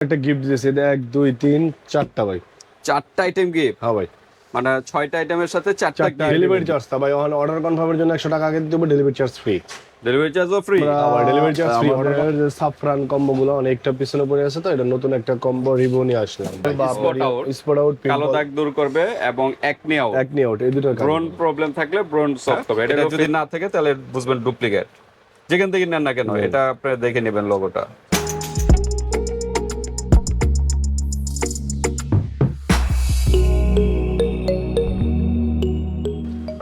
একটা গিফট দিয়েছে এটা এক দুই তিন চারটা ভাই। চারটা আইটেম গিফট হ্যাঁ ভাই। মানে ছয়টা আইটেমের সাথে চারটা ডেলিভারি চার্জ তা ভাই ওখানে অর্ডার কনফার্মের জন্য একশো টাকা আগে দিতে হবে ডেলিভারি চার্জ ফ্রি ডেলিভারি চার্জও ফ্রি আবার delivery charge free order saffron combo গুলো অনেকটা পিছনে পড়ে আছে তো এটা নতুন একটা কম্বো রিভিউ নিয়ে আসলাম। স্পট আউট কালো দাগ দূর করবে এবং একনি আউট একনি আউট এই দুটো ব্রোন প্রবলেম থাকলে ব্রোন সলভ করবে এটা যদি না থাকে তাহলে বুঝবেন ডুপ্লিকেট যেখান থেকে নেন না কেন এটা আপনি দেখে নেবেন লোগোটা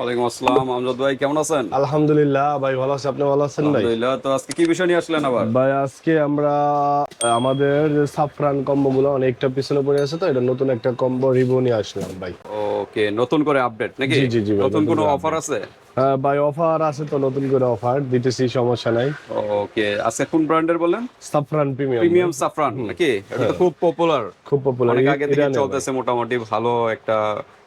ওয়ালাইকুম আসসালাম। আমজাদ ভাই কেমন আছেন? আলহামদুলিল্লাহ ভাই ভালো আছে। আপনি ভালো আছেন ভাই? আলহামদুলিল্লাহ। তো আজকে কি বিষয় নিয়ে আসলেন আবার? ভাই আজকে আমরা আমাদের যে সাফরান কম্বোগুলো অনেকটা পিছনে পড়ে আছে তো এটা নতুন একটা কম্বো রিভিউ নিয়ে আসলাম ভাই। ওকে নতুন করে আপডেট নাকি? জি, জি, জি নতুন কোনো অফার আছে? হ্যাঁ ভাই অফার আছে তো নতুন করে অফার। দিতেছি সমস্যা নাই। ওকে আজকে কোন ব্র্যান্ডের বলেন সাফরান প্রিমিয়াম। প্রিমিয়াম সাফরান নাকি? এটা তো খুব পপুলার খুব পপুলার অনেক আগে থেকে চলতেছে মোটামুটি ভালো একটা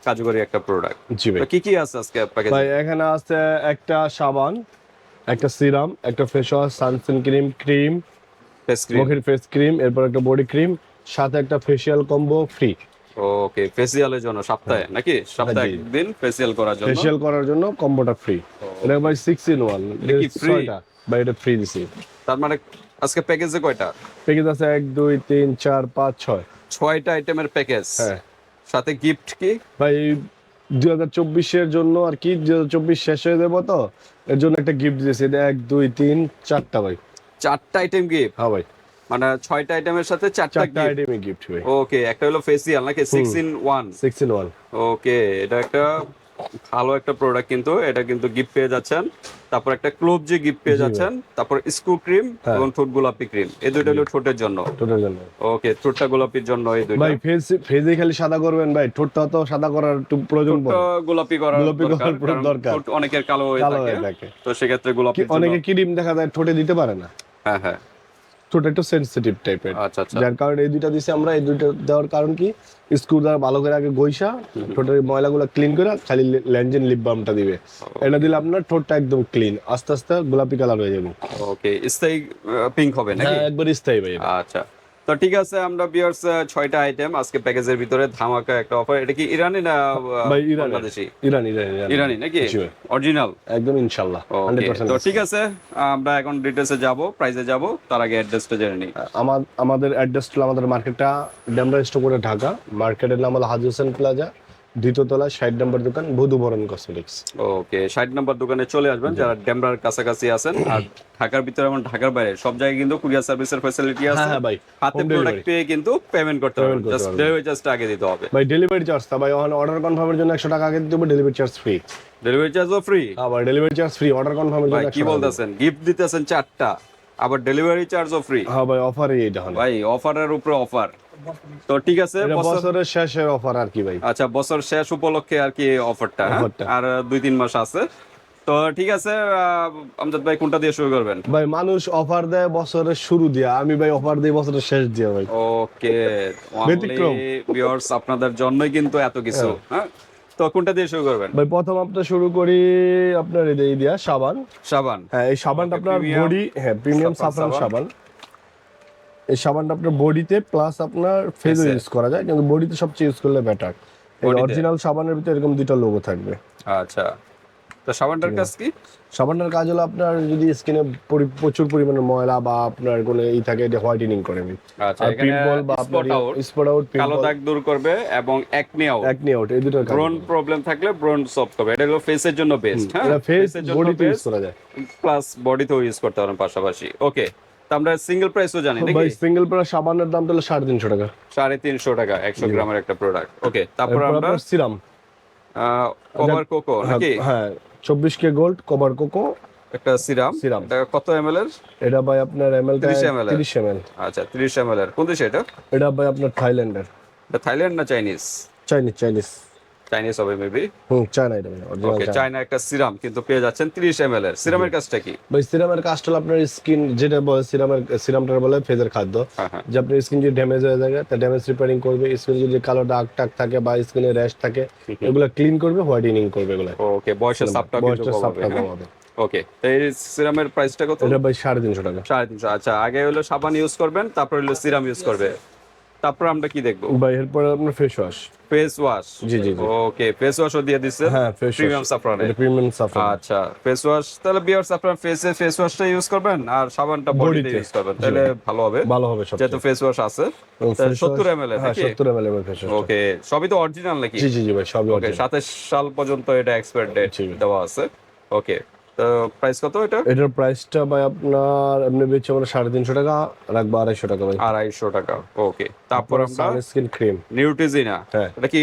কার্যকরী একটা প্রোডাক্ট জি ভাই। কি কি আছে আজকে? প্যাকেজে ভাই এখানে আছে একটা সাবান একটা সিরাম একটা face wash sunscreen cream cream face cream মুখের ফেস ক্রিম এরপর একটা বডি ক্রিম সাথে একটা ফেসিয়াল কম্বো ফ্রি ওকে ফেসিয়ালের জন্য সপ্তাহে নাকি? সপ্তাহে একদিন ফেসিয়াল করার জন্য? ফেসিয়াল করার জন্য কম্বোটা ফ্রি এটা ভাই সিক্স ইন ওয়ান এটা কি free? ভাই এটা ফ্রি দিছি। তার মানে আজকে প্যাকেজে কয়টা? প্যাকেজ আছে এক দুই তিন চার পাঁচ ছয়। ছয়টা আইটেমের প্যাকেজ হ্যাঁ। সাথে গিফট কি? ভাই দুই হাজার চব্বিশের জন্য আর কি দুই হাজার চব্বিশ শেষ হয়ে যাব তো এর জন্য একটা গিফট দিয়েছি। এটা এক দুই তিন চারটা ভাই। চারটা আইটেম গিফট হ্যাঁ ভাই। মানে ছয়টা আইটেমের সাথে চারটা আইটেমে গিফট ওকে একটা হলো ফেসিয়াল নাকি six in one six in one okay এটা একটা ভালো একটা প্রোডাক্ট কিন্তু এটা কিন্তু গিফট পেয়ে যাচ্ছেন। তারপর একটা ক্লোভ যে গিফট পেয়ে যাচ্ছেন তারপর স্কু ক্রিম হ্যাঁ। এবং ঠোঁট গোলাপি ক্রিম এই দুইটা হলো ঠোঁটের জন্য। টোটাল জন্য। ওকে ঠোঁটটা গোলাপির জন্য এই দুইটা। ভাই ফেস ফেসে খালি সাদা করবেন ভাই ঠোঁটটা তো সাদা করার একটু প্রয়োজন পড়ে। গোলাপি করার গোলাপি দরকার, করার দরকার। ঠোঁট অনেকের কালো হয়ে থাকে। তো সেক্ষেত্রে গোলাপি অনেকে ক্রিম দেখা যায় ঠোঁটে দিতে পারে না। হ্যাঁ হ্যাঁ। ঠোঁট একটু সেনসিটিভ টাইপের আচ্ছা আচ্ছা। যার কারণে এই দুইটা দিছি আমরা এই দুইটা দেওয়ার কারণ কি? স্ক্রু দ্বারা ভালো করে আগে গইসা ঠোঁটের ময়লাগুলো ক্লিন করে খালি ল্যাঞ্জেন লিপ বামটা দিবে। এটা দিলে আপনার ঠোঁটটা একদম ক্লিন আস্তে আস্তে গোলাপি কালার হয়ে যাবে। ওকে স্থায়ী পিঙ্ক হবে নাকি? হ্যাঁ একবার স্থায়ী ভাই। আচ্ছা। তো ঠিক আছে আমরা বিয়ার্স ছয়টা আইটেম আজকে প্যাকেজের ভিতরে ধামাকা একটা অফার এটা কি ইরানি না বাংলাদেশি? ইরানি ইরান নাকি? অরিজিনাল একদম ওকে তো ঠিক আছে আমরা এখন ডিটেলসে যাব প্রাইসে যাব তার আগে অ্যাড্রেসটা জেনে নিই। আমাদের অ্যাড্রেস হলো আমাদের মার্কেটটা ডেমরা স্টোরে ঢাকা। মার্কেটের নাম হলো হাজি হোসেন প্লাজা দ্বিতীয় তলা ষাট নম্বর দোকান বধুবরণ কসমেটিক্স। ওকে ষাট নম্বর দোকানে চলে আসবেন যারা ডেমরার কাছাকাছি আছেন আর ঢাকার ভিতরে এবং ঢাকার বাইরে সব জায়গায় কিন্তু কুরিয়ার সার্ভিসের ফ্যাসিলিটি আছে। হ্যাঁ ভাই হাতে প্রোডাক্ট পেয়ে কিন্তু পেমেন্ট করতে হবে জাস্ট ডেলিভারি চার্জটা আগে দিতে হবে। ভাই ডেলিভারি চার্জ তা ভাই অর্ডার কনফার্মের জন্য একশো টাকা আগে দিতে হবে ডেলিভারি চার্জ ফ্রি ডেলিভারি চার্জও ফ্রি আবার ডেলিভারি চার্জ ফ্রি অর্ডার কনফার্মের জন্য কি বলতেছেন? গিফট দিতেছেন চারটা আবার ডেলিভারি চার্জও ফ্রি হ্যাঁ ভাই অফারই এটা হলো ভাই অফারের উপরে অফার তো ঠিক আছে বছরের শেষের অফার আর কি ভাই। আচ্ছা বছর শেষ উপলক্ষে আর কি অফারটা হ্যাঁ? আর দুই তিন মাস আছে। তো ঠিক আছে আমজাদ ভাই কোনটা দিয়ে শুরু করবেন? ভাই মানুষ অফার দেয় বছরের শুরু দিয়া। আমি ভাই অফার দিই বছরের শেষ দিয়া ভাই। ওকে ব্যতিক্রম। ভিউয়ার্স আপনাদের জন্যই কিন্তু এত কিছু হ্যাঁ। তো কোনটা দিয়ে শুরু করবেন? ভাই প্রথম আপনার শুরু করি আপনার এই দিয়া সাবান। সাবান। হ্যাঁ এই সাবানটা আপনার বডি হ্যাঁ প্রিমিয়াম সাফরান সাবান। এই সাবানটা আপনার বডিতে প্লাস আপনার ফেসে ইউজ করা যায় কিন্তু বডিতে সবচেয়ে ইউজ করলে বেটার এই অরিজিনাল সাবানের ভিতরে এরকম দুইটা লোগো থাকবে। আচ্ছা। তো সাবানটার কাজ কি? সাবানটার কাজ হলো আপনার যদি স্কিনে প্রচুর পরিমাণে ময়লা বা আপনার কোনো ই থাকে এটা হোয়াইটেনিং করে আচ্ছা পিম্পল বা স্পট আউট স্পট আউট কালো দাগ দূর করবে এবং একনি আউট একনি আউট এই দুটো ব্রন প্রবলেম থাকলে ব্রন সলভ করবে। এটা হলো ফেসের জন্য বেস্ট হ্যাঁ? ফেসের জন্য বডিতে ইউজ বেস্ট করা যায়। প্লাস বডিতেও ইউজ করতে পারেন পাশাপাশি। ওকে আমরা সিঙ্গেল প্রাইসও জানি ভাই সিঙ্গেল প্রাইস সাবানের দাম তাহলে সাড়ে তিনশো টাকা। সাড়ে তিনশো টাকা একশো গ্রামের একটা প্রোডাক্ট ওকে তারপর আমরা সিরাম। কভার কোকো নাকি? হ্যাঁ চব্বিশ কে গোল্ড কভার কোকো একটা সিরাম। সিরাম। এটা কত এম এর? এটা ভাই আপনার এমএল 30 ml তিরিশ এম এল আচ্ছা তিরিশ এমএল এর। কোন দেশে এটা? এটা ভাই আপনার থাইল্যান্ডের। এটা থাইল্যান্ড না চাইনিজ? Chinese Chinese. চাইনিজ হবে মেবি হুম চায়না এটা ওকে চায়না একটা সিরাম কিন্তু পেয়ে যাচ্ছেন তিরিশ এম এর। সিরামের কাজটা কি? ভাই সিরামের কাজটা হলো আপনার স্কিন যেটা বলে সিরামের সিরামটার বলে ফেজের খাদ্য। হ্যাঁ হ্যাঁ। যে আপনার স্কিন যদি ড্যামেজ হয়ে যায় তা ড্যামেজ রিপেয়ারিং করবে। স্কিন যদি কালো দাগ টাগ থাকে বা স্কিনে র্যাশ থাকে এগুলো ক্লিন করবে হোয়াইটেনিং করবে এগুলো। ওকে বয়সের সাপটা কিন্তু কমাবে সাপটা হ্যাঁ? ওকে এই সিরামের প্রাইসটা কত? এটা ভাই সাড়ে তিনশো টাকা। সাড়ে তিনশো আচ্ছা আগে হলো সাবান ইউজ করবেন তারপর হলো সিরাম ইউজ করবে। তারপর আমরা কি দেখব? ভাই এরপরে আপনার ফেস ওয়াশ ফেস ওয়াশ জি, জি। ওকে ফেস ওয়াশও দিয়ে দিচ্ছে হ্যাঁ ফেস প্রিমিয়াম সাফরানে এটা প্রিমিয়াম সাফরান আচ্ছা ফেস ওয়াশ তাহলে বিয়ার্স আপনার ফেসে ফেস ওয়াশটা ইউজ করবেন আর সাবানটা বডিতে ইউজ করবেন। তাহলে ভালো হবে। ভালো হবে সব যেহেতু ফেস ওয়াশ আছে। সত্তর এম এল হ্যাঁ নাকি? সত্তর এম এর ফেস ওয়াশ ওকে সবই তো অরিজিনাল নাকি? জি জি জি ভাই সবই ওকে original। সাতাশ সাল পর্যন্ত এটা এক্সপায়ার ডেট। দেওয়া আছে। ওকে প্রাইস কত এটা? এটার প্রাইসটা ভাই আপনার এমনি বেচে আমরা সাড়ে তিনশো টাকা রাখব আড়াইশো টাকা ভাই। আড়াইশো টাকা ওকে তারপর আমরা সানস্ক্রিন ক্রিম নিউট্রিজিনা। এটা কি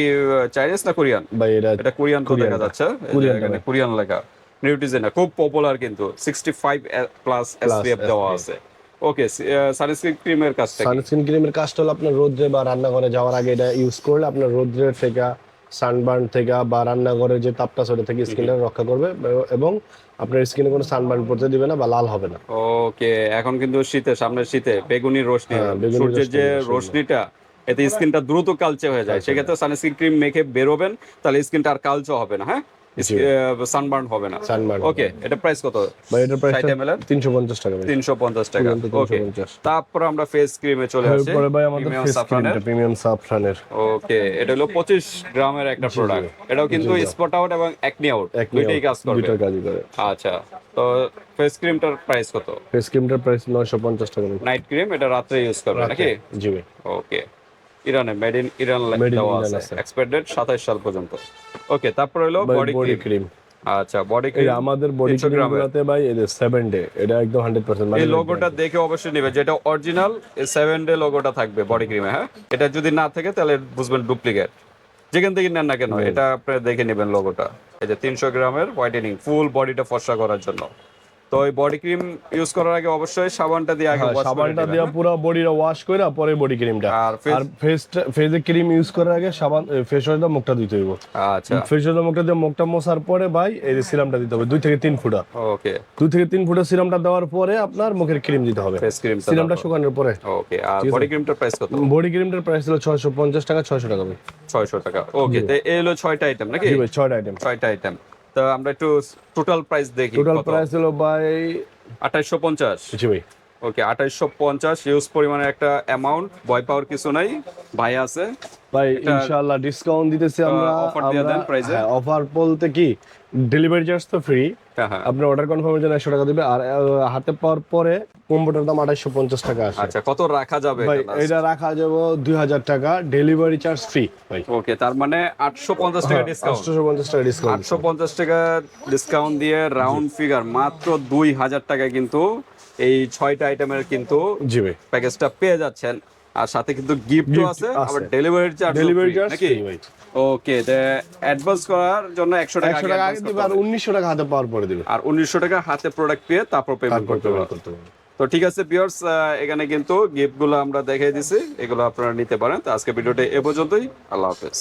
চাইনিজ না কোরিয়ান ভাই এটা এটা কোরিয়ান তো দেখা যাচ্ছে। কোরিয়ান কোরিয়ান লেখা। নিউট্রিজিনা খুব পপুলার কিন্তু। সিক্সটি ফাইভ প্লাস এসপিএফ দেওয়া আছে। ওকে সানস্ক্রিন ক্রিমের কাজটা সানস্ক্রিন ক্রিমের কাজটা হলো আপনার রোদ্রে বা রান্নাঘরে যাওয়ার আগে এটা ইউজ করলে আপনার রোদ্রের থেকে সানবার্ন থেকে বা রান্নাঘরের যে তাপটা সেটা থেকে স্কিনটা রক্ষা করবে এবং আপনার স্কিনে কোনো সানবার্ন পড়তে দিবে না বা লাল হবে না। ওকে এখন কিন্তু শীতে সামনের শীতে বেগুনি রোশনি হ্যাঁ, সূর্যের যে রোশনি। রোশনিটা এতে স্কিনটা দ্রুত কালচে হয়ে যায়। সেক্ষেত্রে সানস্ক্রিন ক্রিম মেখে বেরোবেন তাহলে স্কিনটা আর কালচে হবে না হ্যাঁ? সানবার্ন হবে না। সানবার্ন ওকে এটা প্রাইস কত? ভাই এটার প্রাইস 60 ml তিনশো পঞ্চাশ টাকা ভাই। তিনশো পঞ্চাশ টাকা। ওকে তারপর আমরা ফেস ক্রিমে চলে আসি। এরপরে ভাই আমাদের ফেস ক্রিমটা প্রিমিয়াম সাফরানের ওকে এটা হলো পঁচিশ গ্রামের একটা প্রোডাক্ট এটাও কিন্তু স্পট আউট এবং একনি আউট দুইটাই কাজ করবে। দুইটার কাজই করে। আচ্ছা তো ফেস ক্রিমটার প্রাইস কত? ফেস ক্রিমটার প্রাইস নয়শো পঞ্চাশ টাকা। নাইট ক্রিম এটা রাত্রে ইউজ করবে নাকি? জি ওকে ইরানে মেড ইন ইরান দেওয়া আছে। এক্সপায়ার ডেট 27 সাল পর্যন্ত। ওকে তারপর হলো বডি ক্রিম আচ্ছা বডি ক্রিম আমাদের বডি 300। ক্রিমগুলোতে ভাই এদের সেভেন ডে এটা একদম হান্ড্রেড পার্সেন্ট এই লোগোটা দেখে অবশ্যই নেবে যেটা অরিজিনাল এই সেভেন ডে লোগোটা থাকবে বডি ক্রিমে হ্যাঁ? এটা যদি না থাকে তাহলে বুঝবেন ডুপ্লিকেট যেখান থেকে নেন না কেন এটা আপনি দেখে নেবেন লোগোটা এই যে তিনশো গ্রামের হোয়াইটেনিং ফুল বডিটা ফর্সা করার জন্য। তো এই বডি ক্রিম ইউজ করার আগে অবশ্যই সাবানটা দিয়ে আগে হ্যাঁ, সাবানটা দিয়ে? পুরো বডিটা ওয়াশ করে পরে বডি ক্রিমটা আর ফেস ফেসে ক্রিম ইউজ করার আগে সাবান ফেস ওয়াশ মুখটা দিতে হইব। আচ্ছা। ফেস ওয়াশ দিয়ে মুখটা দিয়ে মুখটা মোছার পরে ভাই এই যে সিরামটা দিতে হবে দুই থেকে তিন ফুটা। ওকে দুই থেকে তিন ফুটা সিরামটা দেওয়ার পরে আপনার মুখের ক্রিম দিতে হবে। ফেস ক্রিম সিরামটা শুকানোর পরে। ওকে আর বডি ক্রিমটার প্রাইস কত? বডি ক্রিমটার প্রাইস ছয়শো পঞ্চাশ টাকা ছয়শো টাকা ভাই। ছয়শো টাকা। ওকে তো এই হলো ছয়টা আইটেম নাকি? জি ভাই ছয়টা আইটেম ছয়টা আইটেম তো আমরা একটু টোটাল প্রাইস দেখি টোটাল প্রাইস হলো ভাই আঠাইশশো পঞ্চাশ। জি ভাই। ওকে আঠাইশশো পঞ্চাশ ইউজ পরিমাণে একটা অ্যামাউন্ট ভয় পাওয়ার কিছু নাই ভাই আছে। ভাই ইনশাআল্লাহ ডিসকাউন্ট দিতেছি আমরা দিয়ে দেন price অফার বলতে কি ডেলিভারি চার্জ তো ফ্রি হ্যাঁ হ্যাঁ। আপনি অর্ডার কনফার্মের জন্য একশো টাকা দিবে আর হাতে পাওয়ার পরে কম্পিউটার দাম আঠাইশো পঞ্চাশ টাকা আসে। আচ্ছা কত রাখা যাবে ভাই এটা রাখা যাবে দুই হাজার টাকা ডেলিভারি চার্জ ফ্রি ভাই। ওকে তার মানে আটশো পঞ্চাশ টাকা ডিসকাউন্ট আটশোশো পঞ্চাশ টাকা ডিসকাউন্ট আটশো পঞ্চাশ টাকা ডিসকাউন্ট দিয়ে রাউন্ড ফিগার মাত্র দুই হাজার টাকায় কিন্তু এই ছয়টা আইটেমের কিন্তু জি ভাই। প্যাকেজটা পেয়ে যাচ্ছেন। আর সাথে কিন্তু গিফটও আছে। আবার ডেলিভারি চার্জ ডেলিভারি চার্জ নাকি? ওকে ওকে অ্যাডভান্স করার জন্য একশো টাকা একশো আগে টাকা আগে দিবে আর হবে। উনিশশো টাকা হাতে পাওয়ার পরে দিবে। আর উনিশশো টাকা হাতে প্রোডাক্ট পেয়ে তারপর পেমেন্ট করতে হবে। তো ঠিক আছে পিয়ার্স এখানে কিন্তু গিফটগুলো আমরা দেখিয়ে দিছি এগুলো আপনারা নিতে পারেন। তো আজকে ভিডিওটা এ পর্যন্তই আল্লাহ হাফেজ।